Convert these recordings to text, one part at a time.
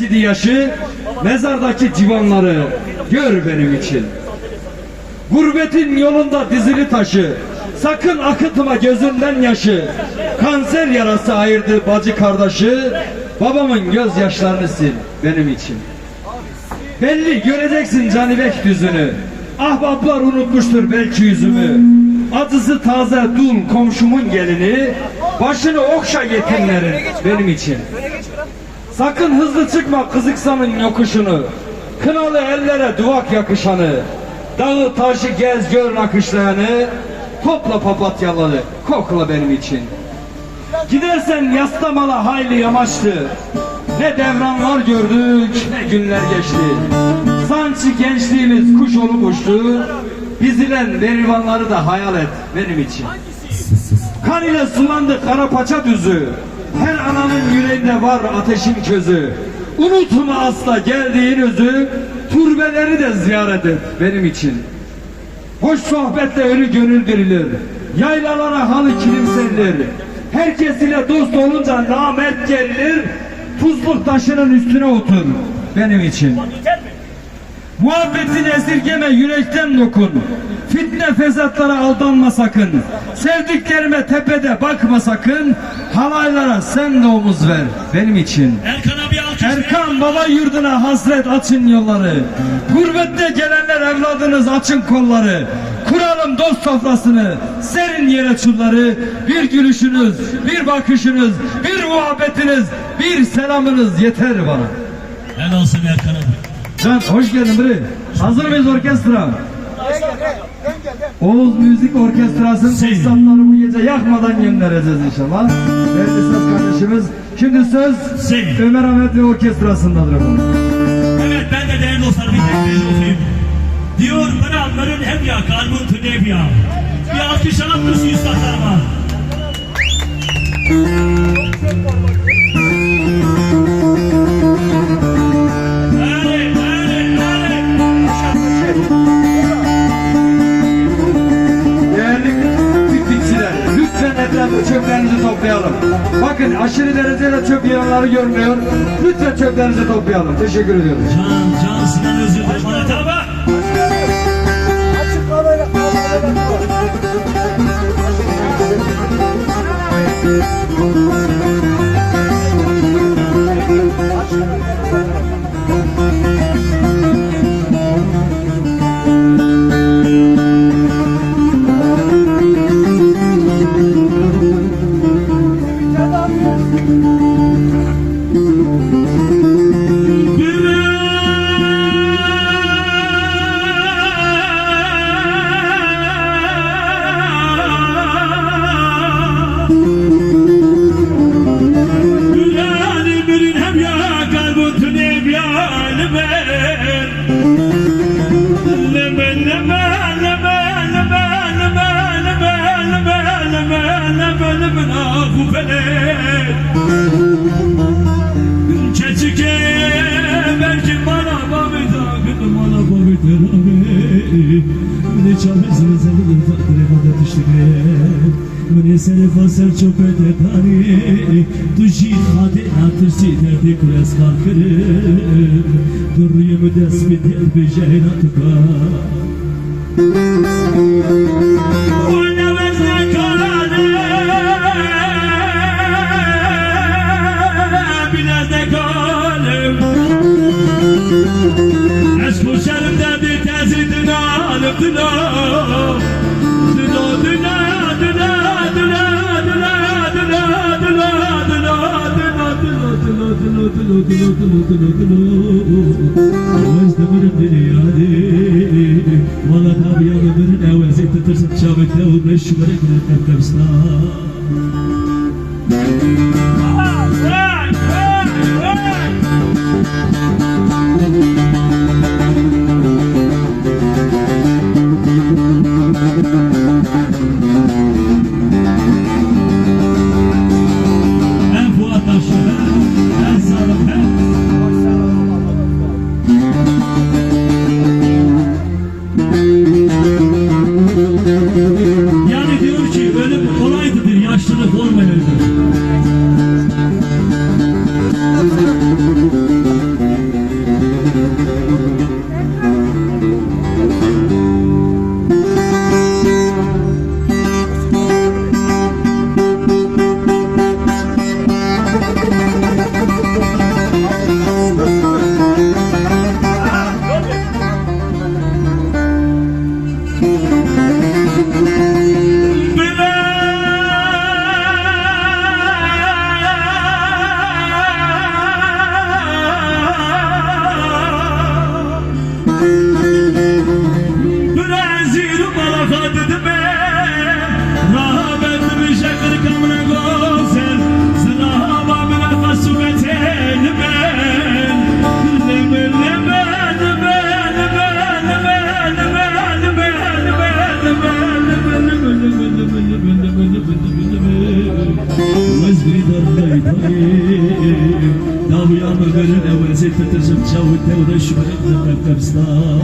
Mescidi yaşı, mezardaki civanları gör benim için. Gurbetin yolunda dizili taşı, sakın akıtma gözünden yaşı. Kanser yarası ayırdı bacı kardeşi, babamın gözyaşlarını sil benim için. Belli göreceksin canibek düzünü, ahbaplar unutmuştur belki yüzümü. Acısı taze dul komşumun gelini, başını okşa yetimlerin benim için. Sakın hızlı çıkma kızıksanın yokuşunu. Kınalı ellere duvak yakışanı. Dağı taşı gez gör nakışlayanı. Topla papatyaları kokla benim için. Gidersen yaslamala hayli yamaçtı. Ne devranlar gördük ne günler geçti. Sanki gençliğimiz kuş olup uçtu. Bizilen derivanları da hayal et benim için. Kan ile sulandı kara paça düzü. Her ananın yüreğinde var ateşin közü. Unutma asla geldiğin özü. Turbeleri de ziyaret et benim için. Hoş sohbetle ölü gönül dirilir. Yaylalara halı kilim serilir. Herkes ile dost olunca namert gerilir. Tuzluk taşının üstüne otur benim için. Muhabbetini esirgeme yürekten dokun. Fitne fesatlara aldanma sakın. Sevdiklerime tepede bakma sakın. Halaylara sen de omuz ver benim için. Erkan'a bir alkış. Erkan baba yurduna hasret açın yolları. Gurbette gelenler evladınız açın kolları. Kuralım dost sofrasını, serin yere çulları. Bir gülüşünüz, bir bakışınız, bir muhabbetiniz, bir selamınız yeter bana. Helal olsun Erkan'a. Can hoş geldin bre. Hazır mıyız orkestra? Oğuz Müzik Orkestrası'nın fırsatları bu gece yakmadan göndereceğiz inşallah. Değerli ses kardeşimiz. Şimdi söz Sevdim. Ömer Ahmet ve orkestrasındadır efendim. Evet ben de değerli dostlarım bir tekrar okuyayım. Diyor bana anların hem ya kalbun tünev ya. Bir alkış alalım üstadlarıma? Yığınları görmüyor. Lütfen çöplerinizi toplayalım. Teşekkür ediyoruz. Can, Can ya lemen Lemen lemen lemen lemen lemen lemen lemen lemen lemen lemen ahu felek Çeçike belki bana babita Gıdım bana babita abi Ne çalırsın sen de tatlı bana کنی سر فسر چو پده پری تو جید خاده نترسی دردی کل از خار کری در روی مدست می دل به جهنا تکار Aşk bu şerimde bir tezidin alıp dına دلو دلو دلو دلو دلو نواز دمر الدنيا دي ولا تاب يا غمر نوازي تترسل شابك دو بلش مرق لك التبسطان Thank you. تجمجا والدورة شبرت تكبسنا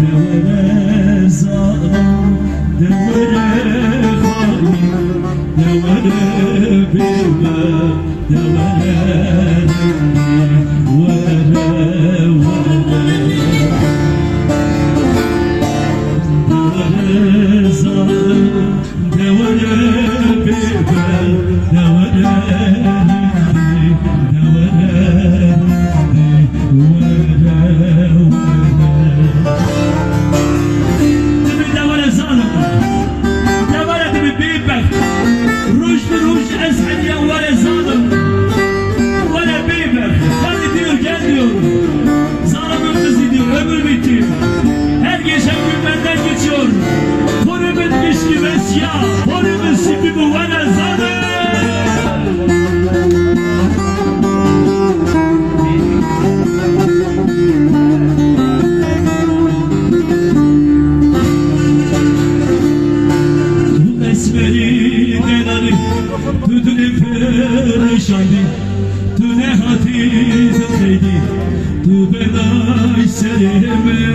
دورة زعلان دورة خاين دورة بيبا دورة رمي Yeah.